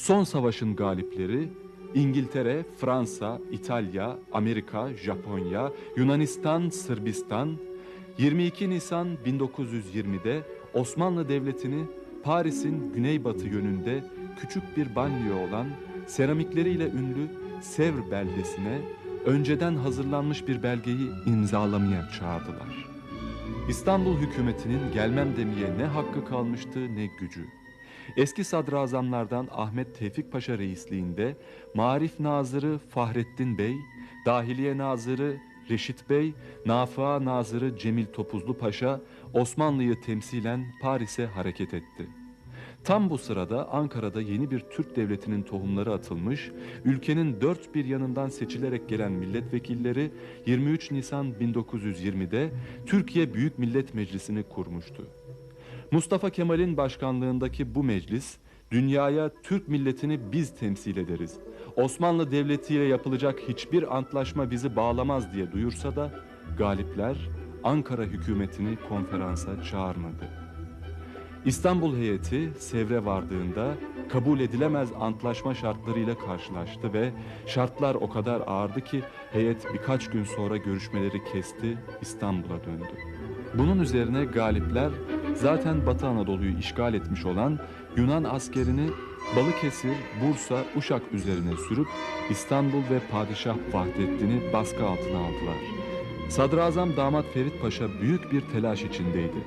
Son savaşın galipleri İngiltere, Fransa, İtalya, Amerika, Japonya, Yunanistan, Sırbistan 22 Nisan 1920'de Osmanlı Devleti'ni Paris'in güneybatı yönünde küçük bir banliyö olan seramikleriyle ünlü Sevr beldesine önceden hazırlanmış bir belgeyi imzalamaya çağırdılar. İstanbul hükümetinin gelmem demeye ne hakkı kalmıştı ne gücü. Eski sadrazamlardan Ahmet Tevfik Paşa reisliğinde Marif Nazırı Fahrettin Bey, Dahiliye Nazırı Reşit Bey, Nafıa Nazırı Cemil Topuzlu Paşa Osmanlı'yı temsilen Paris'e hareket etti. Tam bu sırada Ankara'da yeni bir Türk devletinin tohumları atılmış, ülkenin dört bir yanından seçilerek gelen milletvekilleri 23 Nisan 1920'de Türkiye Büyük Millet Meclisi'ni kurmuştu. Mustafa Kemal'in başkanlığındaki bu meclis, dünyaya Türk milletini biz temsil ederiz. Osmanlı Devleti ile yapılacak hiçbir antlaşma bizi bağlamaz diye duyursa da galipler Ankara hükümetini konferansa çağırmadı. İstanbul heyeti Sevre vardığında kabul edilemez antlaşma şartlarıyla karşılaştı ve şartlar o kadar ağırdı ki heyet birkaç gün sonra görüşmeleri kesti, İstanbul'a döndü. Bunun üzerine galipler zaten Batı Anadolu'yu işgal etmiş olan Yunan askerini Balıkesir, Bursa, Uşak üzerine sürüp İstanbul ve Padişah Vahdettin'i baskı altına aldılar. Sadrazam Damat Ferit Paşa büyük bir telaş içindeydi.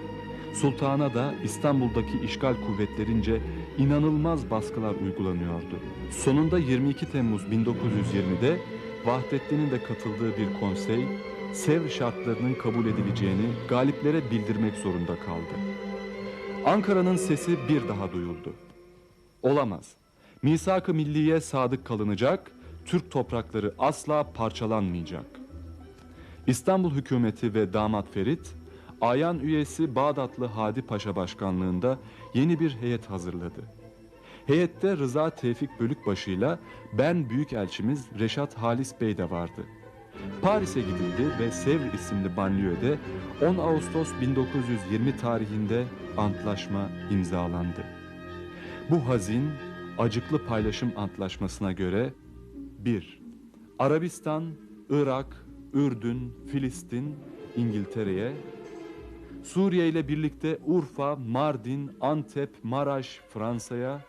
Sultana da İstanbul'daki işgal kuvvetlerince inanılmaz baskılar uygulanıyordu. Sonunda 22 Temmuz 1920'de Vahdettin'in de katıldığı bir konsey, Sevr şartlarının kabul edileceğini galiplere bildirmek zorunda kaldı. Ankara'nın sesi bir daha duyuldu. Olamaz. Misak-ı milliye sadık kalınacak, Türk toprakları asla parçalanmayacak. İstanbul hükümeti ve damat Ferit, Ayan üyesi Bağdatlı Hadi Paşa başkanlığında yeni bir heyet hazırladı. Heyette Rıza Tevfik Bölükbaşı'yla ben Büyükelçimiz Reşat Halis Bey de vardı. Paris'e gidildi ve Sevr isimli banliyöde 10 Ağustos 1920 tarihinde antlaşma imzalandı. Bu hazin, acıklı paylaşım antlaşmasına göre 1. Arabistan, Irak, Ürdün, Filistin, İngiltere'ye, Suriye ile birlikte Urfa, Mardin, Antep, Maraş, Fransa'ya,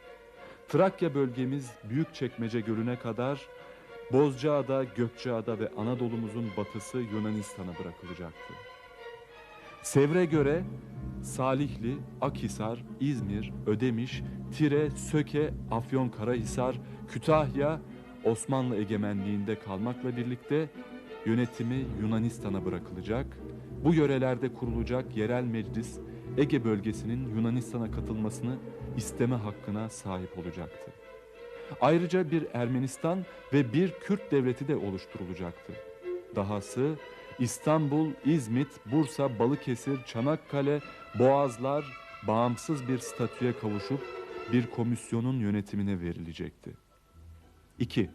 Trakya bölgemiz Büyükçekmece Gölü'ne kadar Bozcaada, Gökçeada ve Anadolu'muzun batısı Yunanistan'a bırakılacaktı. Sevr'e göre Salihli, Akhisar, İzmir, Ödemiş, Tire, Söke, Afyonkarahisar, Kütahya Osmanlı egemenliğinde kalmakla birlikte yönetimi Yunanistan'a bırakılacak. Bu yörelerde kurulacak yerel meclis Ege bölgesinin Yunanistan'a katılmasını isteme hakkına sahip olacaktı. Ayrıca bir Ermenistan ve bir Kürt devleti de oluşturulacaktı. Dahası İstanbul, İzmit, Bursa, Balıkesir, Çanakkale, Boğazlar bağımsız bir statüye kavuşup bir komisyonun yönetimine verilecekti. 2.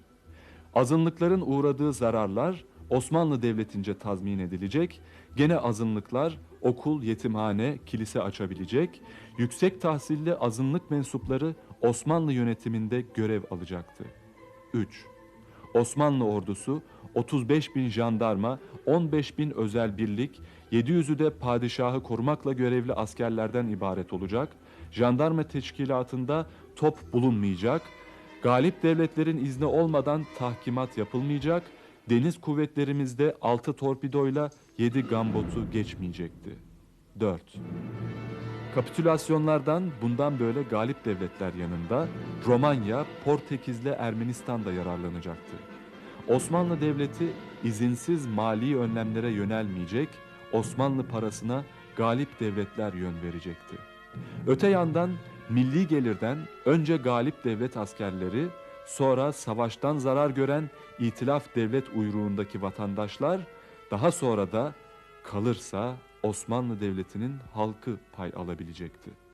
Azınlıkların uğradığı zararlar Osmanlı Devleti'nce tazmin edilecek, gene azınlıklar okul, yetimhane, kilise açabilecek, yüksek tahsilli azınlık mensupları Osmanlı yönetiminde görev alacaktı. 3. Osmanlı ordusu 35 bin jandarma, 15 bin özel birlik, 700'ü de padişahı korumakla görevli askerlerden ibaret olacak, jandarma teşkilatında top bulunmayacak, galip devletlerin izni olmadan tahkimat yapılmayacak, deniz kuvvetlerimizde 6 torpidoyla 7 gambotu geçmeyecekti. 4. Kapitülasyonlardan bundan böyle galip devletler yanında Romanya, Portekiz'le Ermenistan da yararlanacaktı. Osmanlı Devleti izinsiz mali önlemlere yönelmeyecek, Osmanlı parasına galip devletler yön verecekti. Öte yandan milli gelirden önce galip devlet askerleri, sonra savaştan zarar gören itilaf devlet uyruğundaki vatandaşlar, daha sonra da kalırsa Osmanlı Devleti'nin halkı pay alabilecekti.